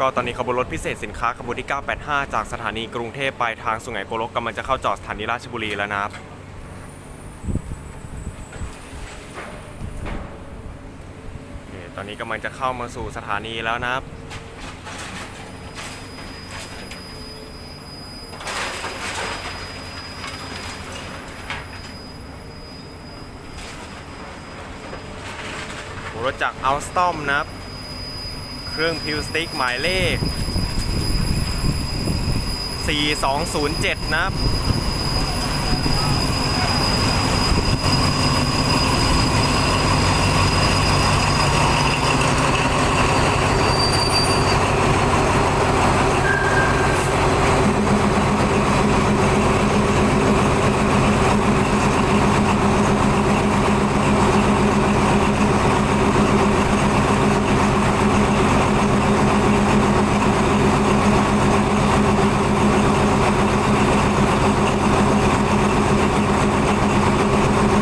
ก็ตอนนี้ขบวนรถพิเศษสินค้าขบวนที่ 985 จากสถานีกรุงเทพไปทางสุไหงโกลกกำลังจะเข้าจอดสถานีราชบุรีแล้วนะครับ ตอนนี้กำลังจะเข้ามาสู่สถานีแล้วนะครับรถจากอัลสตอมนะครับ เครื่องพิวสติกหมายเลข 4207 นะครับ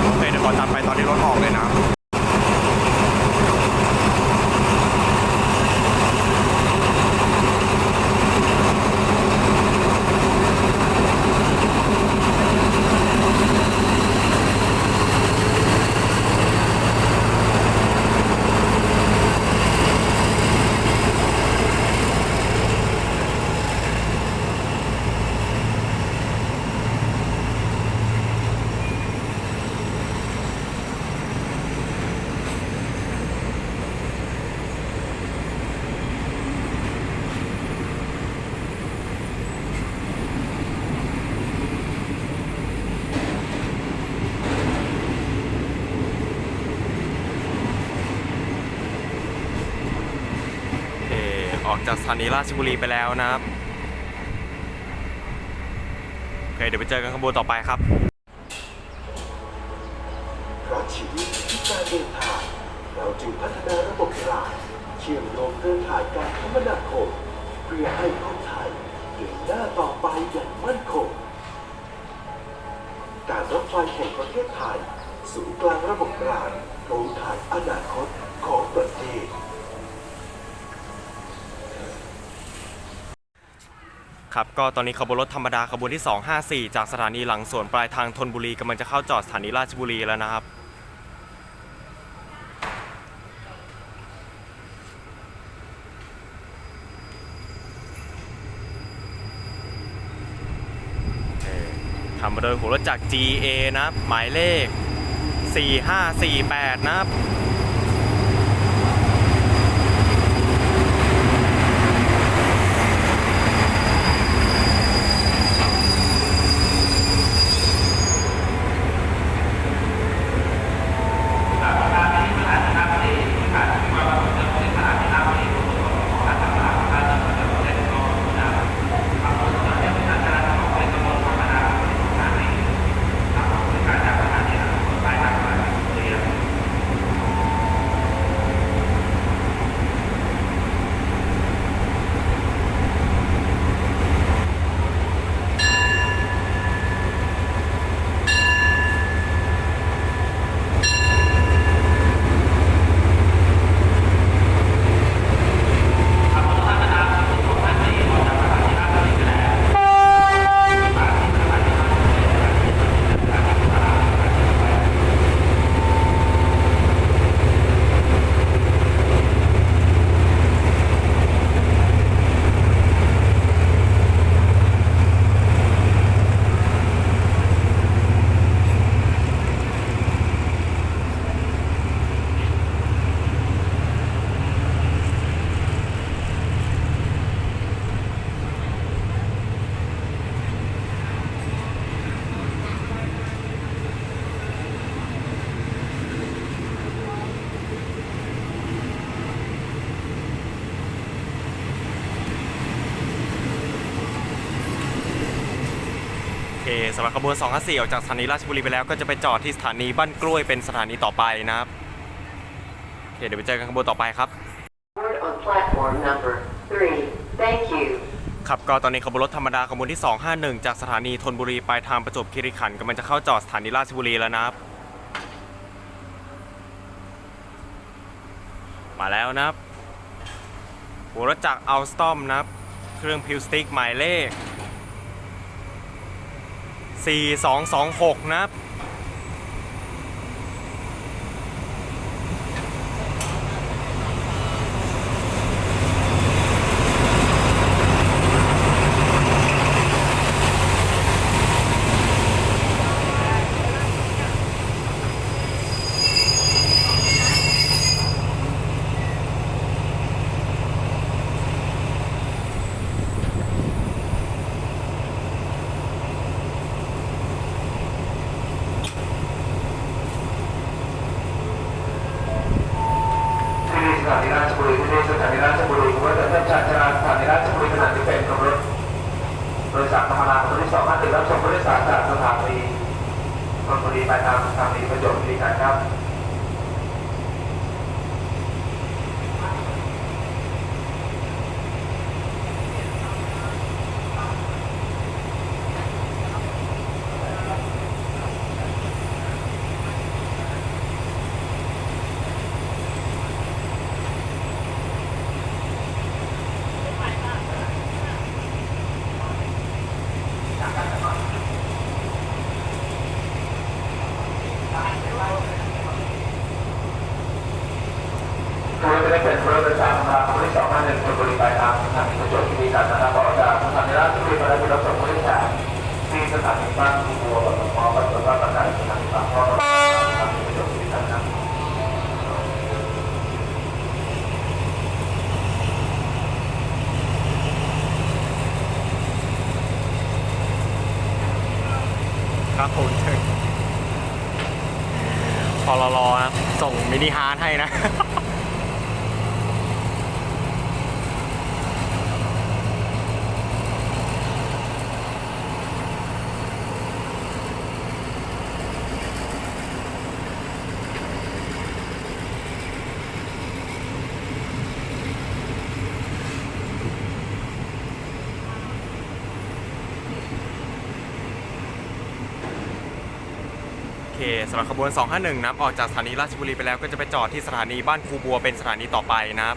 โอเคเดี๋ยวขอตัดไปตอนที่รถออกเลยนะ เออออก จากสถานีราชบุรีไปแล้วนะครับโอเคเดี๋ยวไปเจอกันขบวนต่อไปครับรักชีวิตที่การเดินทางเราจึงพัฒนาระบบรางเชื่อมโยงเครือข่ายการคมนาคมเพื่อให้คนไทยเดินหน้าต่อไปอย่างมั่นคง การรถไฟแห่งประเทศไทยศูนย์กลางระบบรางโครงข่ายอนาคตของประเทศ ครับก็ตอนนี้ขบวนรถธรรมดาขบวนที่ 254 จากสถานีหลังสวนปลายทางธนบุรีกำลังจะเข้าจอดสถานีราชบุรีแล้วนะครับทำมาโดยหัวรถจาก GA นะหมายเลข 4548 นะครับ สำหรับขบวน254ออกจากสถานีราชบุรีไปแล้วก็จะไปจอดที่สถานีบ้านกล้วยเป็นสถานีต่อไปนะครับโอเคเดี๋ยวไปเจอกันขบวนต่อไปครับ ครับก็ตอนนี้ขบวนรถธรรมดาขบวนที่ 251 จากสถานีธนบุรีปลายทางประจวบคีรีขันธ์กำลังจะเข้าจอดสถานีราชบุรีแล้วนะครับ มาแล้วนะครับหัวรถจักอัลสตอมนะครับ เครื่องพิวสติกหมายเลข 4226 นะครับ ครับผมพอรอรอส่งมินิฮาร์ให้นะำหรับขบวน 251 นะครับ ออกจากสถานีราชบุรีไปแล้วก็จะไปจอดที่สถานีบ้านคูบัวเป็นสถานีต่อไปนะครับ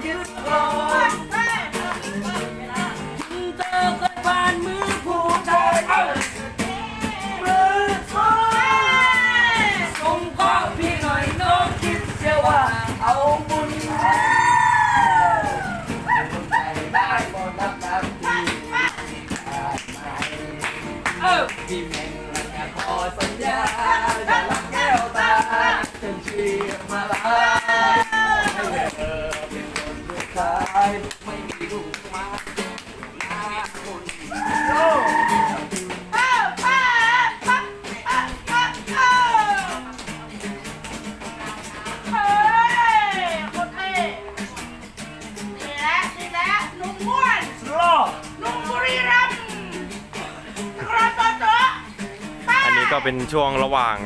็นช่วงระหว่าง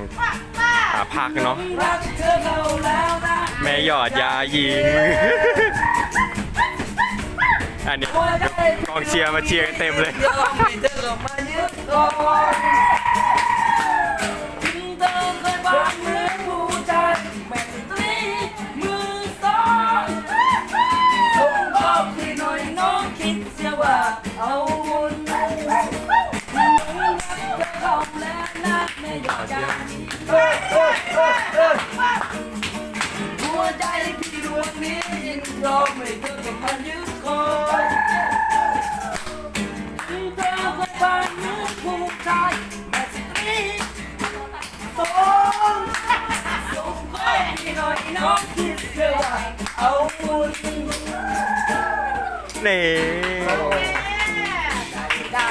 าพักเนาะแม่หยอดยายิง อันนี้กองเชียร์มาเชียร์เต็มเลย รอกไม่เจอกับมันยึดคอยที่เธอสักวันนึกผูกใจแม่สิตรีสองสมคอยพี่หน่อยน้องคิดเธอเอาบุญนี่ได้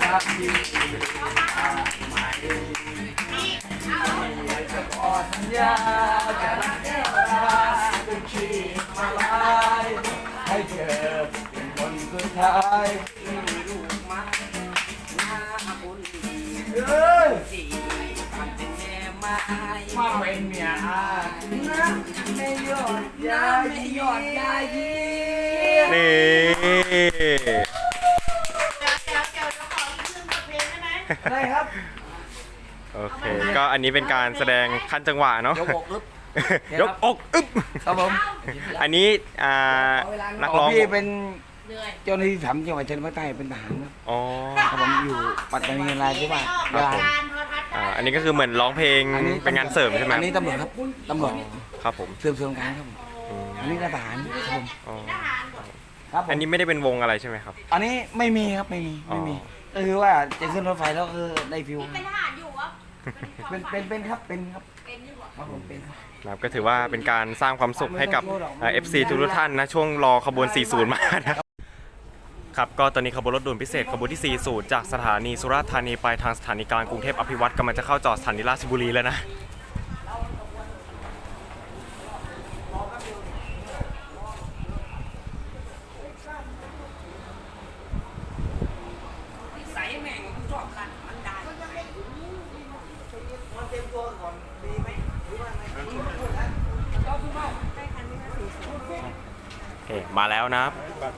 ครับที่ไม่เอาสัญญา คนสุดท้ายที่มีลูกมาหน้าบุญเอ้ยสีปันเป็นแม่ไม้มาเป็นเมียอานะไม่ยอดยาไม่ยอดยายีนี่เดี๋ยวเดี๋ยวเดี๋ยวเดี๋ยวขออีกครึ่งบทเพลงได้ไหมได้ครับ โอเค ก็อันนี้เป็นการแสดงขั้นจังหวะเนาะ ยกอกอึ๊บยกอกอึ๊บครับผม อันนี้อ่านักร้องพี่เป็น เหนื่อยเจ้าหน้าที่สามจังหวัดชนบุรีเป็นทหารครับอ๋อ ครับผมอยู่ปัตตานีราธิวาสไม่ออกยาการโทรทัศน์อ่าได้อันนี้ก็คือเหมือนร้องเพลงเป็นงานเสริมใช่ไหมอันนี้ตำรวจครับตำรวจครับผมสืบสวนกลารครับผมอืมอันนี้ทหารครับผมอ๋อทหารครับผมอันนี้ไม่ได้เป็นวงอะไรใช่ไหมครับ อันนี้ไม่มีครับไม่มีไม่มีอ๋อก็คือว่าจะขึ้นรถไฟแล้วคือได้ฟิวเป็นทหารอยู่วะเป็นเป็นเป็นครับเป็นครับเป็นอยู่วะครับผมเป็นครับ นะครับก็ถือว่าเป็นการสร้างความสุขให้กับเอฟซีทุกๆท่านนะ ช่วงรอขบวน 40 มานะ ครับก็ตอนนี้ขบวนรถด่วนพิเศษขบวนที่ 40 จากสถานีสุราษฎร์ธานีไปทางสถานีกลางกรุงเทพอภิวัตรกำลังจะเข้าจอดสถานีราชบุรีแล้วนะใส่แม่งชอบขัดมันได้มันเต็มตัวนดีไหมหรือว่าไงโอเคมาแล้วนะครับ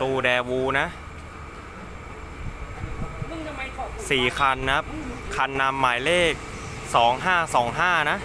ตู้แดวูนะสี่คันนะครับ คันนำหมายเลข 2525 นะ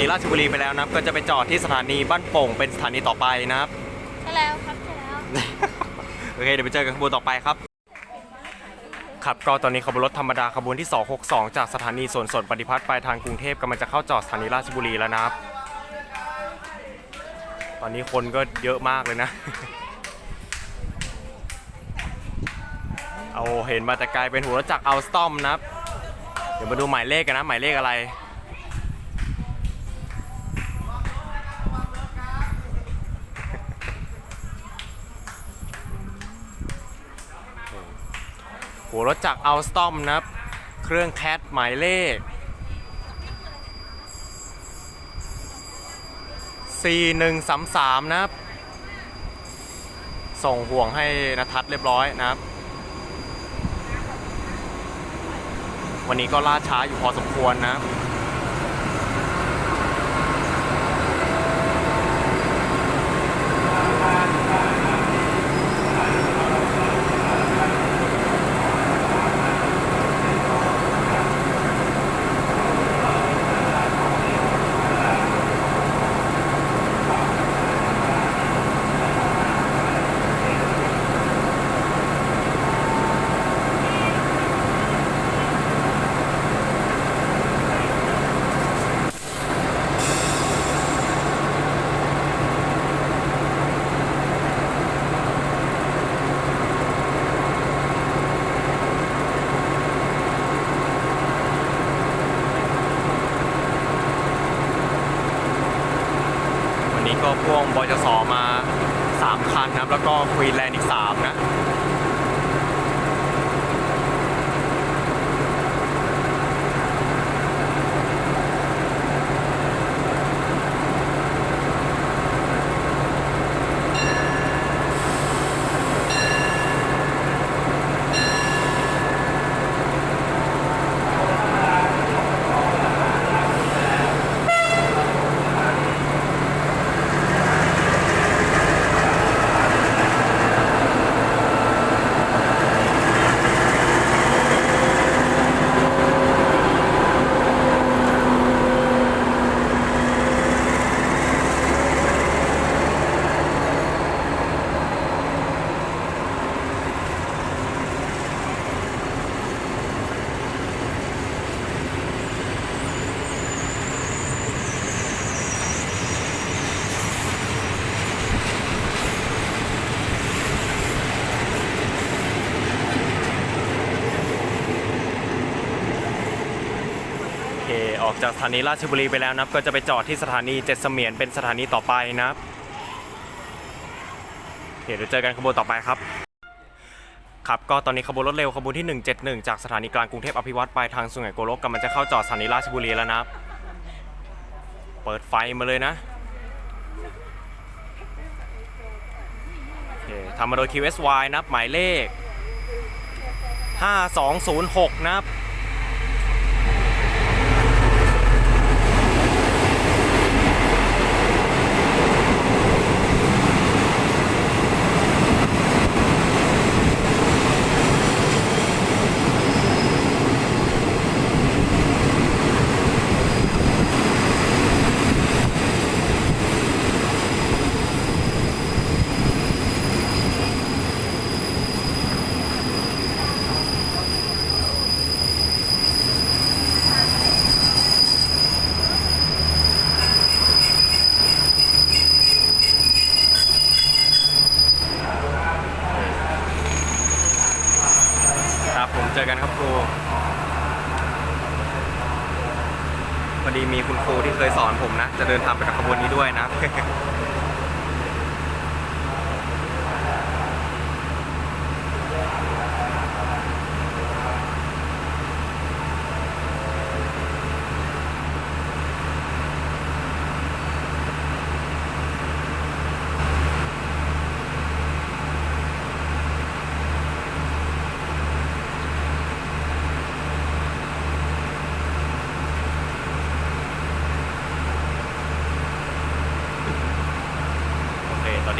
นีราชบุรีไปแล้วนะครับก็จะไปจอดที่สถานีบ้านโป่งเป็นสถานีต่อไปนะครับ ใช่แล้วครับใช่แล้ว โอเคเดี๋ยวไปเจอกันขบวนต่อไปครับ ครับก็ตอนนี้ขบวนรถธรรมดาขบวนที่ 262 จากสถานีสวนสนปฏิพัฒน์ไปทางกรุงเทพกำลังจะเข้าจอดสถานีราชบุรีแล้วนะครับ ตอนนี้คนก็เยอะมากเลยนะ เอาเห็นมาแต่ไกลเป็นหัวรถจักรเอาสตอมนะครับ เดี๋ยวมาดูหมายเลขกันนะ หมายเลขอะไร รถจากอัลสตอมนะครับ เครื่องแคทหมายเลข 4133 นะครับ ส่งห่วงให้นทัศเรียบร้อยนะครับ วันนี้ก็ล่าช้าอยู่พอสมควรนะครับ ก็ควีนแลนด์อีก 3 นะ โออกจากสถานีราชบุรีไปแล้วนะครับ ก็จะไปจอดที่สถานีเจ็ดเสมียนเป็นสถานีต่อไปนะครับเดี๋ยวเจอกันขบวนต่อไปครับครับก็ตอนนี้ขบวนรถเร็วขบวนที่ 171 จากสถานีกลางกรุงเทพอภิวัตรไปทางสุไหงโกลกกำลังจะเข้าจอดสถานีราชบุรีแล้วนะเปิดไฟมาเลยนะโอเคทำมาโดย QSY นับหมายเลข 5206 นะครับ อกันครับครูพอดีมีคุณครูที่เคยสอนผมนะ จะเดินทางไปกับขบวนนี้ด้วยนะ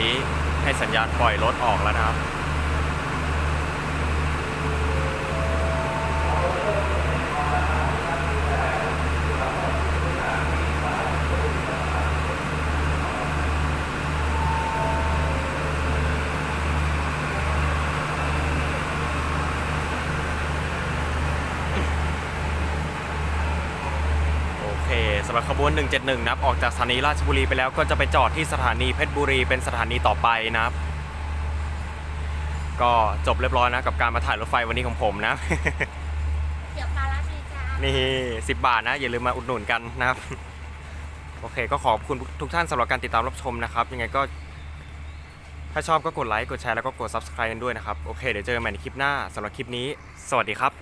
นี้ให้สัญญาณปล่อยรถออกแล้วนะครับ โอเคสำหรับขบวน 171 นะครับ ออกจากสถานีราชบุรีไปแล้วก็จะไปจอดที่สถานีเพชรบุรีเป็นสถานีต่อไปนะครับ ก็จบเรียบร้อยนะกับการมาถ่ายรถไฟวันนี้ของผมนะเดี๋ยวปลาลาดีจ้านี่10 บาทนะ อย่าลืมมาอุดหนุนกันนะครับ โอเค ก็ขอบคุณทุกท่านสำหรับการติดตามรับชมนะครับ ยังไงก็ ถ้าชอบก็กดไลค์กดแชร์แล้วก็กด subscribe กันด้วยนะครับ โอเค เดี๋ยวเจอกันใหม่ในคลิปหน้าสำหรับคลิปนี้ สวัสดีครับ